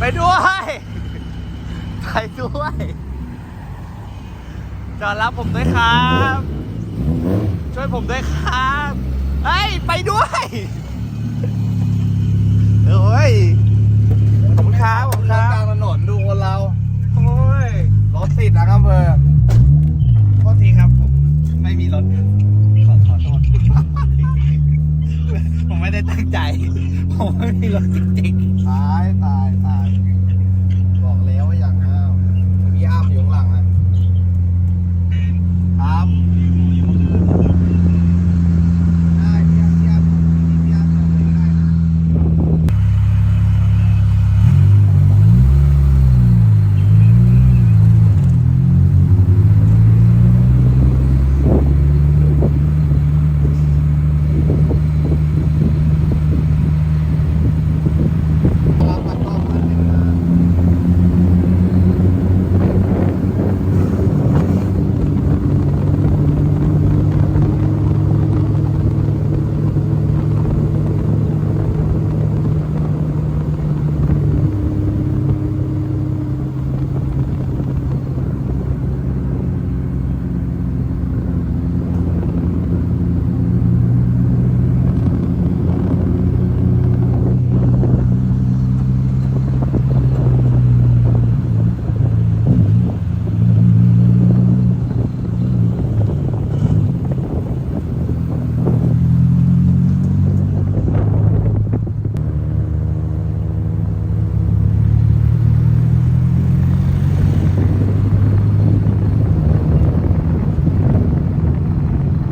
ไปด้วย ไปด้วย จอดรับผมด้วยครับ ช่วยผมด้วยครับ เฮ้ย ไปด้วยเฮ้ยขอบคุณครับขอบคุณคกรัลางถนนดูคนเรา ไม่มีรถจริงๆ ตายตายตายบอกแล้วว่าอย่างห้าวพี่อ้ามอยู่ข้างหลังนะครับได้พี่อ้ามพี่อ้ามพี่อ้ามทำอะไรก็ได้นะ รับมันก็มันเป็นมา ๆ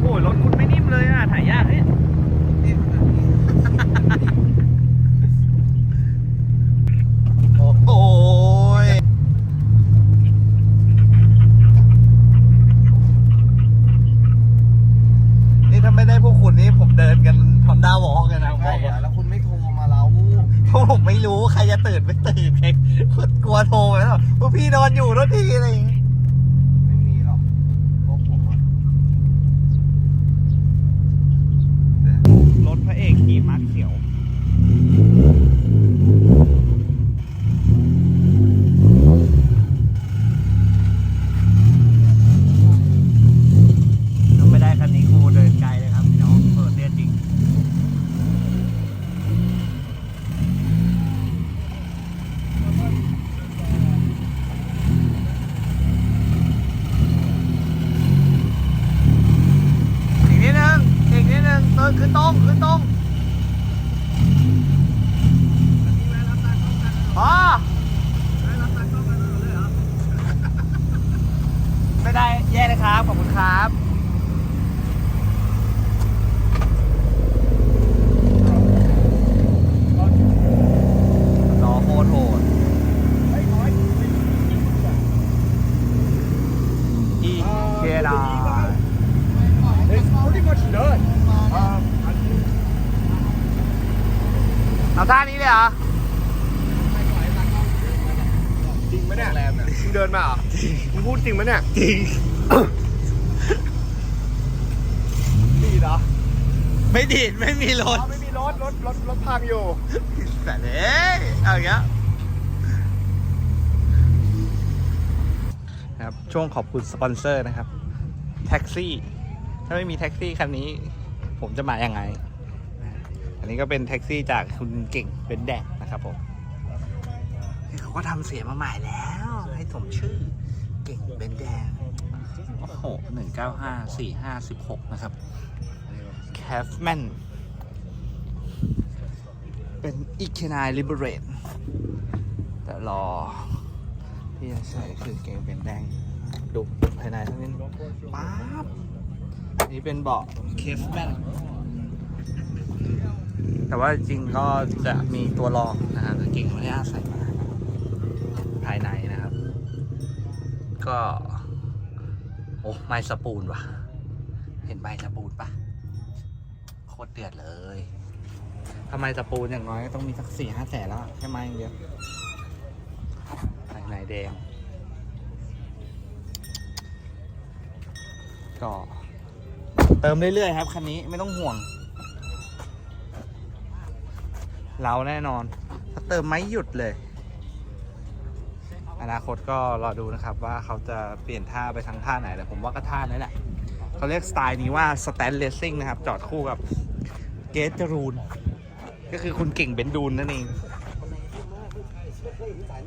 โอ้ยรถคุณไม่นิ่มเลยอะ ถ่ายยากเฮ้ยโอ้ยนี่ถ้าไม่ได้พวกคุณนี่ผมเดินกันฮอนด้าวอล์กกันนะผม ใช่ บอก อะ ว่า แล้วคุณไม่โทรมาเรา เพราะผม ไม่รู้ใครจะตื่นไม่ตื่นไงกลัวโทรไปแล้วว่าพี่นอนอยู่รถทีอะไรอย่างงี้ไม่มีหรอกพวกผมอะรถพระเอกขี่ม้าเขียว ถ้าไม่ได้คันนี้กูเดินไกลเลยครับพี่น้องเปิดเรียนจริง อีกนิดนึง อีกนิดนึงเตินขึ้นตรงขึ้นตรงพอไม่ได้แย่เลยครับ ขอบคุณครับ ล้อโคตรโหดอีเคดา pretty much done เอาท่านี้เลยเหรอจริงไหมเนี่ยแรมเนี่ยมึงเดินมาเหรอมึงพูดจริงไหมเนี่ยจริงดีเหรอไม่ดีดไม่มีรถ อ๋อไม่มีรถรถรถรถพังอยู่ แต่เอ้ยเอาอย่างเงี้ยครับช่วงขอบคุณสปอนเซอร์นะครับ แท็กซี่ ถ้าไม่มีแท็กซี่คันนี้ ผมจะมายังไงอั นนี้ก็เป็นแท็กซี่จากคุณเก่งเป็นแดกนะครับผมนี่เขาก็ทำเสียงมาใหม่แล้ว ให้สมชื่อเก่งเป็นแดงโอ้โหหนึ่งเก้าห้าสี่ห้าสิบหกนะครับแคฟแมนเป็นอีก n น l ลิเบเรตแต่รอที่จะใส่คือเกงเป็นแดงดูภายในทั้งนี้ป๊าบนี่เป็นเบาะเคฟแมน แต่ว่าจริงก็จะมีตัวรองนะฮะเก่งไม่ได้อาใส่มาภายในนะครับ ก็ โอ้ไม้สปูนว่ะเห็นใบสปูนปะโคตรเดือดเลยทำไมสปูนอย่างน้อยก็ต้องมีสักสี่ห้าแสนแล้วอะแค่ไม้อย่างเดียวภายในแดง ก็ เติมเรื่อยๆครับคันนี้ไม่ต้องห่วง เราแน่นอนถ้าเติมไม่หยุดเลย อนาคตก็รอดูนะครับว่าเขาจะเปลี่ยนท่าไปทางท่าไหนแต่ผมว่าก็ท่านี้แหละเขาเรียกสไตล์นี้ว่าสแตนเลสซิ่งนะครับ จอดคู่กับเกตจรูน ก็คือคุณเก่งเบนดูนนั่นเอง